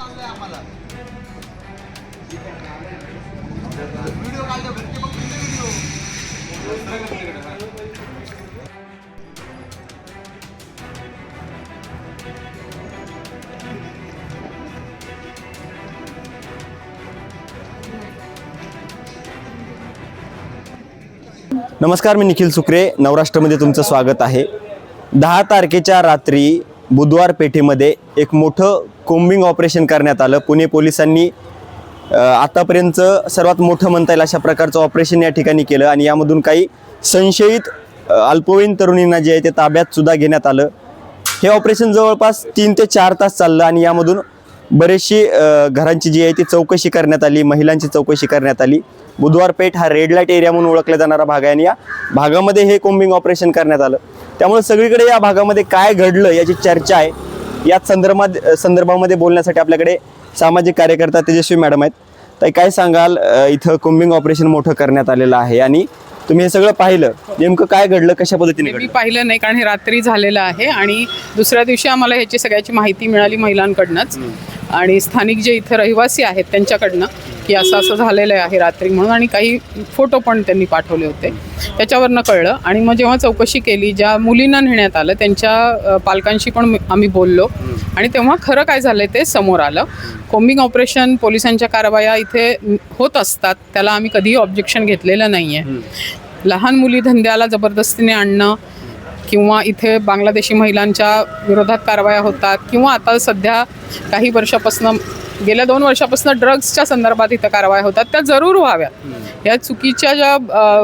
आम्हाला. व्हिडिओ काढले घरचे व्हिडिओ. नमस्कार मी निखिल सुक्रे. नवराष्ट्रमध्ये तुमचं स्वागत आहे. दहा तारखेच्या रात्री बुधवार पेठेमध्ये एक मोठं कोम्बिंग ऑपरेशन करण्यात आलं. पुणे पोलिसांनी आतापर्यंतचं आतापर्यंत सर्वात मोठं म्हणता येईल अशा प्रकारचं ऑपरेशन या ठिकाणी केलं आणि यामधून काही संशयित अल्पवयीन तरुणींना जे आहे ते ताब्यात सुद्धा घेण्यात आलं. हे ऑपरेशन जवळपास तीन ते चार तास चाललं आणि यामधून बरेचशी घरांची जी आहे ती चौकशी करण्यात आली महिलांची चौकशी करण्यात आली. बुधवार पेठ हा रेड लाइट एरिया म्हणून ओळखला जाणारा भाग आहे आणि या भागामध्ये हे कोम्बिंग ऑपरेशन करण्यात आलं. त्यामुळे सगळीकडे या भागामध्ये काय घडलं याची चर्चा आहे. याच संदर्भात संदर्भामध्ये बोलण्यासाठी आपल्याकडे सामाजिक कार्यकर्ता तेजस्वी मॅडम आहेत. तर काय सांगाल? इथं कोम्बिंग ऑपरेशन मोठं करण्यात आलेलं आहे आणि तुम्ही हे सगळं पाहिलं. नेमकं काय घडलं? कशा पद्धतीने मी पाहिलं नाही कारण हे रात्री झालेलं आहे आणि दुसऱ्या दिवशी आम्हाला ह्याची सगळ्याची माहिती मिळाली महिलांकडनंच. आणि स्थानिक जे इथं रहिवासी आहेत त्यांच्याकडनं की असं असं झालेलं आहे रात्री म्हणून आणि काही फोटो पण त्यांनी पाठवले होते. त्याच्यावरनं कळलं. आणि मग जेव्हा चौकशी केली ज्या मुलींना नेण्यात आलं त्यांच्या पालकांशी पण आम्ही बोललो. आणि तेव्हा खरं काय झालं ते समोर आलं. कोम्बिंग ऑपरेशन पोलिसांच्या कारवाया इथे होत असतात. त्याला आम्ही कधीही ऑब्जेक्शन घेतलेलं नाही आहे लहान मुली धंद्याला जबरदस्तीने आणणं किंवा इथे बांगलादेशी महिलांच्या विरोधात कारवाया होतात किंवा आता सध्या काही वर्षापासून गेल्या दोन वर्षापासून ड्रग्सच्या संदर्भात इथं कारवाया होतात. त्या जरूर व्हाव्यात. या चुकीच्या ज्या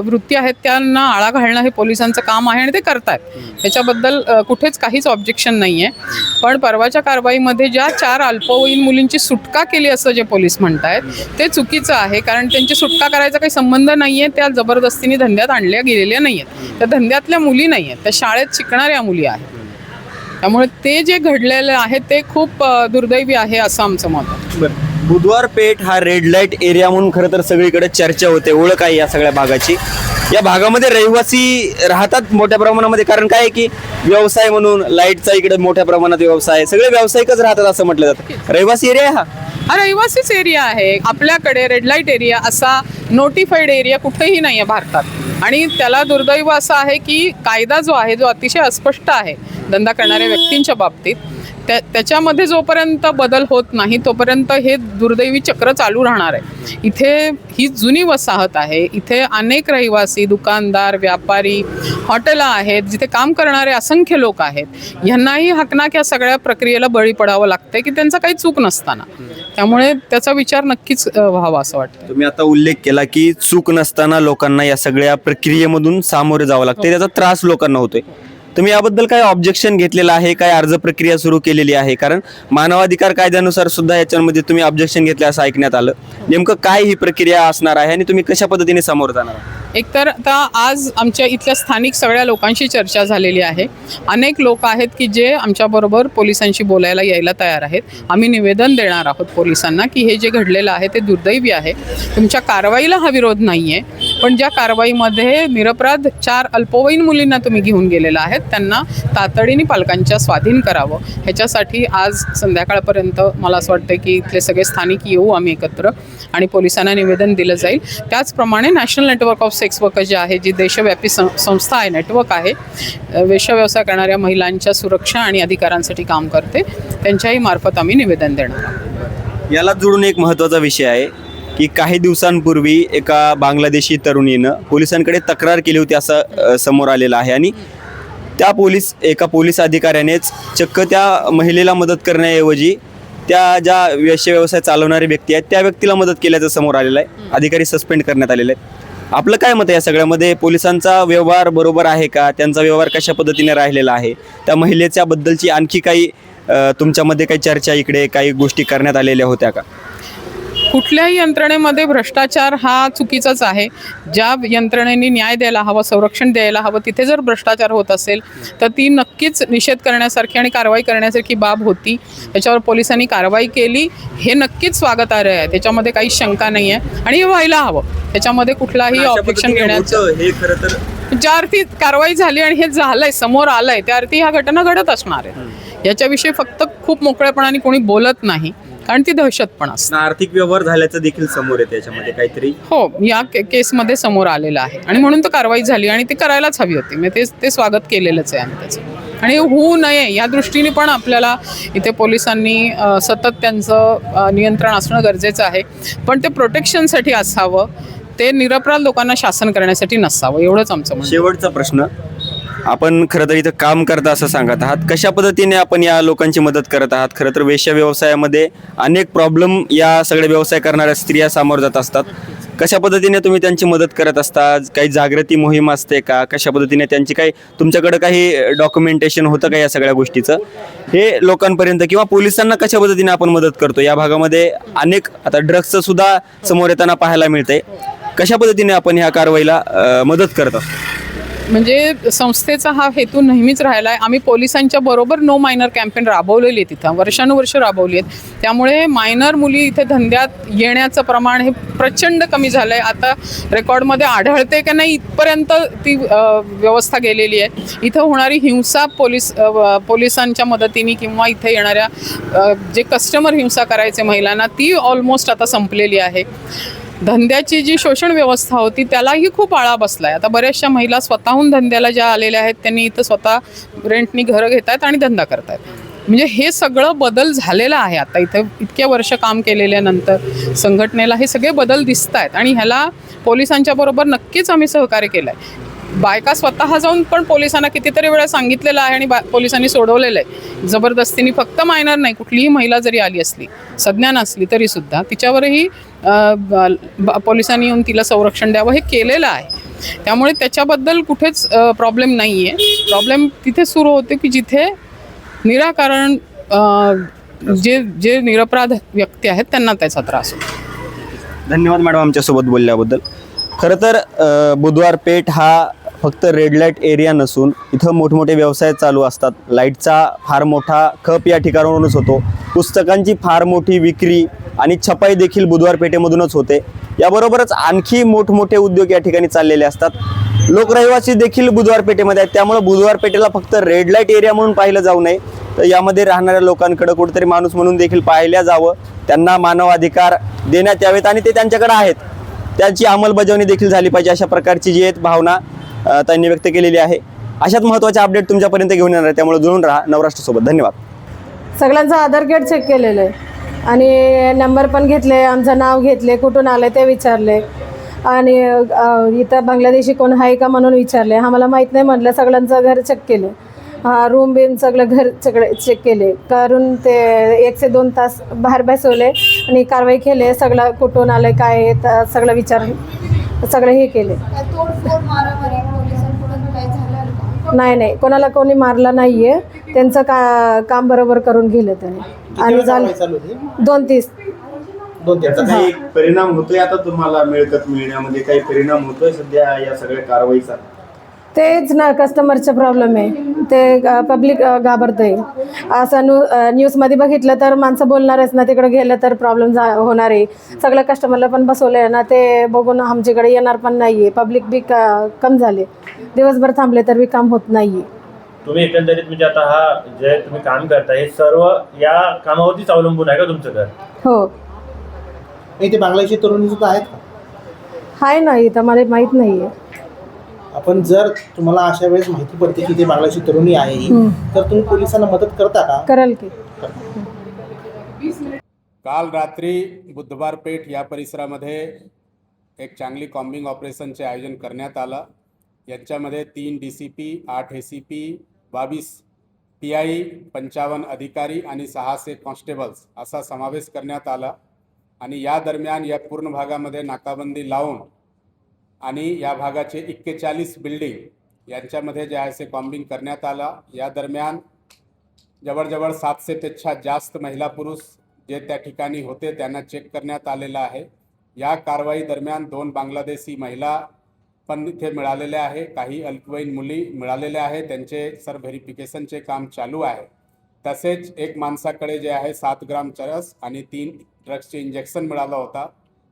वृत्ती आहेत त्यांना आळा घालणं हे पोलिसांचं काम आहे आणि ते करतात त्याच्याबद्दल कुठेच काहीच ऑब्जेक्शन नाही आहे पण परवाच्या कारवाईमध्ये ज्या चार अल्पवयीन मुलींची सुटका केली असं जे पोलीस म्हणतायत ते चुकीचं आहे. कारण त्यांची सुटका करायचा काही संबंध नाही आहे त्या जबरदस्तीने धंद्यात आणल्या गेलेल्या नाही आहेत त्या धंद्यातल्या मुली नाही आहेत त्या शाळेत शिकणाऱ्या मुली आहेत. त्यामुळे ते जे घडलेलं आहे ते खूप दुर्दैवी आहे असं आमचं मत आहे. बुधवार पेठ हा रेड लाइट एरिया म्हणून खरं तर सगळीकडे चर्चा होते ओळख आहे या सगळ्या भागाची. या भागामध्ये रहिवासी राहतात मोठ्या प्रमाणामध्ये. कारण काय आहे की व्यवसाय म्हणून लाईटचा इकडे मोठ्या प्रमाणात व्यवसाय आहे. सगळे व्यावसायिकच राहतात असं म्हटलं जातं. रहिवासी एरिया आहे हा? हा रहिवासीच एरिया आहे. आपल्याकडे रेड लाइट एरिया असा नोटिफाईड एरिया कुठेही नाही आहे भारतात. आणि त्याला दुर्दैव असं आहे की कायदा जो आहे जो अतिशय अस्पष्ट आहे धंदा करणाऱ्या व्यक्तींच्या बाबतीत त्या त्याच्यामध्ये जोपर्यंत बदल होत नाही तोपर्यंत हे दुर्दैवी चक्र चालू राहणार आहे. इथे ही जुनी वसाहत आहे. इथे अनेक रहिवासी दुकानदार व्यापारी हॉटेलं आहेत जिथे काम करणारे असंख्य लोक आहेत. ह्यांनाही हकनाक या सगळ्या प्रक्रियेला बळी पडावं लागतंय की त्यांचा काही चूक नसताना. त्यामुळे त्याचा विचार नक्कीच व्हावा असं वाटतं. तुम्ही आता उल्लेख केला की चूक नसताना लोकांना या सगळ्या प्रक्रियेमधून सामोरे जावं लागते त्याचा त्रास लोकांना होतोय. तुम्ही याबद्दल काय ऑब्जेक्शन घेतलेलं आहे? काय अर्ज प्रक्रिया सुरू केलेली आहे? कारण मानवाधिकार कायद्यानुसार सुद्धा याच्यामध्ये तुम्ही ऑब्जेक्शन घेतले असं ऐकण्यात आलं. नेमकं काय ही प्रक्रिया असणार आहे आणि तुम्ही कशा पद्धतीने समोर जाणार आहात? एकतर आता आज आमच्या इथल्या स्थानिक सगळ्या लोकांशी चर्चा झालेली आहे. अनेक लोक आहेत की जे आमच्याबरोबर पोलिसांशी बोलायला यायला तयार आहेत. आम्ही निवेदन देणार आहोत पोलिसांना की हे जे घडलेलं आहे ते दुर्दैवी आहे. तुमच्या कारवाईला हा विरोध नाही आहे पण ज्या कारवाईमध्ये निरपराध चार अल्पवयीन मुलींना तुम्ही घेऊन गेलेला आहेत त्यांना तातडीने पालकांच्या स्वाधीन करावं. ह्याच्यासाठी आज संध्याकाळपर्यंत मला असं वाटतं की इथले सगळे स्थानिक येऊ आम्ही एकत्र आणि पोलिसांना निवेदन दिलं जाईल. त्याचप्रमाणे national network of sex worker जे आहे जी देशव्यापी सं संस्था आहे नेटवर्क आहे वेशव्यवसाय करणाऱ्या महिलांच्या सुरक्षा आणि अधिकारांसाठी काम करते. त्यांच्याही मार्फत आम्ही निवेदन देणार आहोत. याला जोडून एक महत्त्वाचा विषय आहे की काही दिवसांपूर्वी एका बांगलादेशी तरुणीनं पोलिसांकडे तक्रार केली होती असं समोर आलेलं आहे आणि त्या पोलीस एका पोलीस अधिकाऱ्यानेच चक्क त्या महिलेला मदत करण्याऐवजी त्या ज्या व्यवसाय चालवणारे व्यक्ती आहेत त्या व्यक्तीला मदत केल्याचं समोर आलेलं आहे. अधिकारी सस्पेंड करण्यात आलेले आहेत. आपलं काय मत आहे या सगळ्यामध्ये? पोलिसांचा व्यवहार बरोबर आहे का? त्यांचा व्यवहार कशा पद्धतीने राहिलेला आहे? त्या महिलेच्या बद्दलची आणखी काही तुमच्यामध्ये काही चर्चा इकडे काही गोष्टी करण्यात आलेल्या होत्या का? कुठल्याही यंत्रणेमध्ये भ्रष्टाचार हा चुकीचाच आहे. ज्या यंत्रणेने न्याय द्यायला हवं संरक्षण द्यायला हवं तिथे जर भ्रष्टाचार होत असेल तर ती नक्कीच निषेध करण्यासारखी आणि कारवाई करण्यासारखी बाब होती. त्याच्यावर पोलिसांनी कारवाई केली. हे नक्कीच स्वागतार्ह आहे. त्याच्यामध्ये काही शंका नाही आहे आणि हे व्हायला हवं. त्याच्यामध्ये कुठलाही ऑब्जेक्शन घेण्याचं हे खरं तर? ज्या अर्थी कारवाई झाली आणि हे झालंय समोर आलंय त्या अर्थी ह्या घटना घडत असणार आहे. याच्याविषयी फक्त खूप मोकळेपणाने कोणी बोलत नाही. कारण ती दहशत पण असते. आर्थिक व्यवहार झाल्याचं देखील समोर येते याच्यामध्ये काहीतरी? हो या के केसमध्ये समोर आलेलं आहे. आणि म्हणून तर कारवाई झाली आणि ती करायलाच हवी होती. म्हणजे ते ते स्वागत केलेलंच आहे आम्ही त्याचं. आणि होऊ नये या दृष्टीने पण आपल्याला इथे पोलिसांनी अ, सतत त्यांचं अ, नियंत्रण असणं गरजेचं आहे. पण ते प्रोटेक्शनसाठी असावं ते निरपराध लोकांना शासन करण्यासाठी नसावं एवढंच आमचं म्हणणं आहे. शेवटचा प्रश्न आपण खरं तर इथं काम करता असं सांगत आहात. कशा पद्धतीने आपण या लोकांची मदत करत आहात? खरं तर वेश्या व्यवसायामध्ये अनेक प्रॉब्लेम या सगळे व्यवसाय करणाऱ्या स्त्रिया सामोर जात असतात. कशा पद्धतीने तुम्ही त्यांची मदत करत असता? काही जागृती मोहीम असते का? कशा पद्धतीने त्यांची काही तुमच्याकडे काही डॉक्युमेंटेशन होतं का या सगळ्या गोष्टीचं? हे लोकांपर्यंत किंवा पोलिसांना कशा पद्धतीने आपण मदत करतो? या भागामध्ये अनेक आता ड्रग्सचं सुद्धा समोर येताना पाहायला मिळतंय. कशा पद्धतीने आपण ह्या कारवाईला मदत करत असतो म्हणजे संस्थेचा हा हेतू नेहमीच राहिला आहे आम्ही पोलिसांच्या बरोबर नो मायनर कॅम्पेन राबवलेली आहे तिथं. वर्षानुवर्ष राबवली आहेत. त्यामुळे मायनर मुली इथे धंद्यात येण्याचं प्रमाण हे प्रचंड कमी झालं आहे आता रेकॉर्डमध्ये आढळते का नाही इथपर्यंत ती व्यवस्था गेलेली आहे. इथं होणारी हिंसा पोलीस पोलिसांच्या मदतीने किंवा इथे येणाऱ्या जे कस्टमर हिंसा करायचे महिलांना ती ऑलमोस्ट आता संपलेली आहे. धंद्याची जी शोषण व्यवस्था होती त्यालाही खूप आळा बसला आहे आता बऱ्याचशा महिला स्वतःहून धंद्याला ज्या आलेल्या आहेत त्यांनी इथं स्वतः रेंटनी घरं घेत आहेत आणि धंदा करत आहेत म्हणजे हे सगळं बदल झालेलं आहे. आता इथं इतक्या वर्ष काम केलेल्यानंतर संघटनेला हे सगळे बदल दिसत आहेत आणि ह्याला पोलिसांच्या बरोबर नक्कीच आम्ही सहकार्य केलं आहे बायका स्वतः जाऊन पण पोलिसांना कितीतरी वेळा सांगितलेलं आहे आणि बा पोलिसांनी सोडवलेलं आहे. जबरदस्तीने फक्त मायनर नाही कुठलीही महिला जरी आली असली सज्ञान असली तरीसुद्धा तिच्यावरही पोलिसांनी येऊन तिला संरक्षण द्यावं हे केलेलं आहे. त्यामुळे त्याच्याबद्दल कुठेच प्रॉब्लेम नाही आहे प्रॉब्लेम तिथे सुरू होते की जिथे निराकारण जे जे निरपराध व्यक्ती आहेत त्यांना त्याचा त्रास होतो. धन्यवाद मॅडम आमच्यासोबत बोलल्याबद्दल. खरं तर बुधवार पेठ हा फक्त रेड लाइट एरिया नसून इथं मोठमोठे व्यवसाय चालू असतात. लाईटचा फार मोठा खप या ठिकाणावरूनच होतो. पुस्तकांची फार मोठी विक्री आणि छपाई देखील बुधवार पेठेमधूनच होते. याबरोबरच आणखी मोठमोठे उद्योग या ठिकाणी चाललेले असतात. लोक रहिवासी देखील बुधवार पेठेमध्ये आहेत. त्यामुळे बुधवार पेठेला फक्त रेड लाइट एरिया म्हणून पाहिलं जाऊ नये. तर यामध्ये राहणाऱ्या लोकांकडे कुठेतरी माणूस म्हणून देखील पाहिल्या जावं. त्यांना मानवाधिकार देण्यात यावेत आणि ते त्यांच्याकडे आहेत. त्याची अंमलबजावणी देखील झाली पाहिजे अशा प्रकारची जी आहेत भावना. त्यांनी व्यक्त केलेली आहे. अशाच महत्त्वाचे अपडेट तुमच्यापर्यंत घेऊन येणार आहे. त्यामुळे जुळून राहा. नवराष्ट्रसोबत धन्यवाद. सगळ्यांचं आधार कार्ड चेक केलेलं आहे. आणि नंबर पण घेतले आमचं नाव घेतले कुठून आलं ते विचारले. आणि इथं बांगलादेशी कोण आहे का म्हणून विचारले. आम्हाला माहीत नाही म्हटलं सगळ्यांचं घर चेक केलं. हा रूम बिम सगळं घर सगळे चेक केले. करून ते एक ते दोन तास बाहेर बसवले आणि कारवाई केले. सगळं कुठून आलं काय आहे तर सगळं विचार सगळं हे केले तोडफोड मारामारी पोलिसांकडून काय झालं का नाही नाही. कोणाला कोणी मारलं नाही आहे त्यांचं का काम बरोबर करून गेलं त्याने. आणि झालं. दोन तीस. दोन काही परिणाम होतोय आता तुम्हाला मिळकत मिळण्यामध्ये काही परिणाम होतोय सध्या या सगळ्या कारवाईचा? तेच ना कस्टमरचा प्रॉब्लेम आहे. ते पब्लिक घाबरत आहे असं न्यू न्यूजमध्ये बघितलं तर माणसं बोलणारच ना तिकडे गेलं तर प्रॉब्लेम होणार आहे. सगळ्या कस्टमरला पण बसवलं आहे ना ते बघून आमच्याकडे येणार पण नाही आहे पब्लिक बी क- कम झाले. दिवसभर थांबले तर बी काम होत नाही आहे तुम्ही एकंदरीत म्हणजे आता हा जे तुम्ही काम करता हे सर्व या कामावरतीच अवलंबून आहे का तुमचं घर? हो. इथे बांगलादेशी तरुणी सुद्धा आहेत का? आहे ना इथं मला माहीत नाही आहे आपण जर तुम्हाला अशा वेळेस माहिती पडते की ते बांगलादेशी तरुणी आहे तर तुम्ही पोलिसांना मदत करता का? कराल की. काल रात्री बुधवार पेठ या परिसरामध्ये एक चांगली कॉम्बिंग ऑपरेशनचे आयोजन करण्यात आलं. यांच्यामध्ये तीन डी सी पी आठ ए सी पी बावीस पी आय पंचावन्न अधिकारी आणि सहाशे कॉन्स्टेबल्स असा समावेश करण्यात आला. आणि या दरम्यान या पूर्ण भागामध्ये नाकाबंदी लावून आणि या भागाचे एक्केचाळीस बिल्डिंग यांच्यामध्ये जे आहे ते बॉम्बिंग करण्यात आला. या दरम्यान जवळजवळ सातशेपेक्षा जास्त महिला पुरुष जे त्या ठिकाणी होते त्यांना चेक करण्यात आलेलं आहे. या कारवाई दरम्यान दोन बांगलादेशी महिला पण इथे मिळालेल्या आहे. काही अल्पवयीन मुली मिळालेल्या आहे. त्यांचे सर व्हेरिफिकेशनचे काम चालू आहे. तसेच एक माणसाकडे जे आहे सात ग्राम चरस आणि तीन ड्रग्सचे इंजेक्शन मिळालं होता.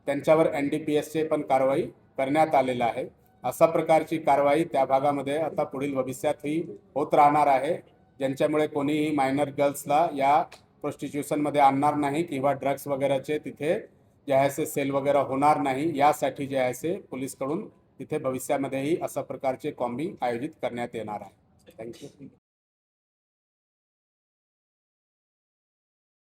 त्यांच्यावर एन डी पी एसचे पण कारवाई करण्यात आलेलं आहे. अशा प्रकारची कारवाई त्या भागामध्ये आता पुढील भविष्यातही होत राहणार आहे. ज्यांच्यामुळे कोणीही मायनर गर्ल्सला या प्रोस्टिट्यूशनमध्ये आणणार नाही किंवा ड्रग्स वगैरेचे तिथे जे आहे से सेल वगैरे होणार नाही यासाठी जे आहे से पोलीसकडून तिथे भविष्यामध्येही अशा प्रकारचे कॉम्बिंग आयोजित करण्यात येणार आहे. थँक्यू